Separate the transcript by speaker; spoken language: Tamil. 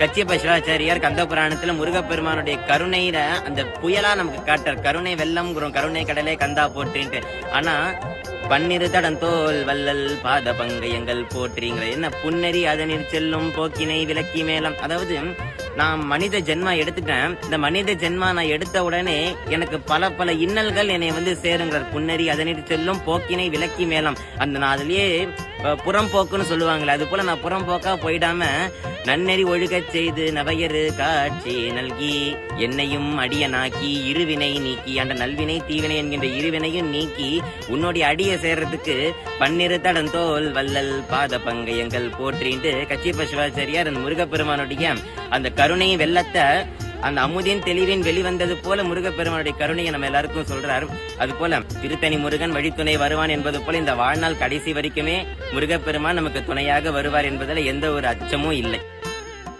Speaker 1: கச்சியப்ப சிவாச்சாரியார் கந்த புராணத்துல முருகப்பெருமானுடைய கருணையில அந்த புயலா நமக்கு காட்டார் கருணை வெள்ளம் கருணை கடலே கந்தா போற்றின்ட்டு. ஆனா பன்னிரு தடந்தோல் வல்லல் பாத பங்கயங்கள் போற்றிங்கிற என்ன புன்னரி அதனில் செல்லும் போக்கினை விலக்கி மேலம் அதாவது நான் மனித ஜென்மா எடுத்துட்டேன். இந்த மனித ஜென்மா நான் எடுத்த உடனே எனக்கு பல பல இன்னல்கள் என்னை வந்து சேருங்கிறார். புன்னரி அதனில் செல்லும் போக்கினை விலக்கி மேலம் அந்த நான் அதுலயே புறம்போக்குன்னு சொல்லுவாங்களே அது போல நான் புறம்போக்கா போயிடாம நன்னெறி ஒழுகச் செய்து நவையரு காட்சி நல்கி என்னையும் அடியனாக்கி இருவினை நீக்கி அந்த நல்வினை தீவினை என்கின்ற இருவினையும் நீக்கி உன்னுடைய அடியை சேர்றதுக்கு பன்னிரு தடந்தோல் வல்லல் பாத பங்கயங்கள் போற்றின்ட்டு கச்சிப்ப சிவாச்சாரியார் அந்த முருகப்பெருமானுடைய அந்த கருணை வெள்ளத்தை அந்த அமுதின் தெளிவின் வெளிவந்தது போல முருகப்பெருமானுடைய கருணையை நம்ம எல்லாருக்கும் சொல்றார். அது போல திருத்தணி முருகன் வழித்துணை வருவான் என்பது போல இந்த வாழ்நாள் கடைசி வரைக்குமே முருகப்பெருமான் நமக்கு துணையாக வருவார் என்பதில் எந்த ஒரு அச்சமும் இல்லை.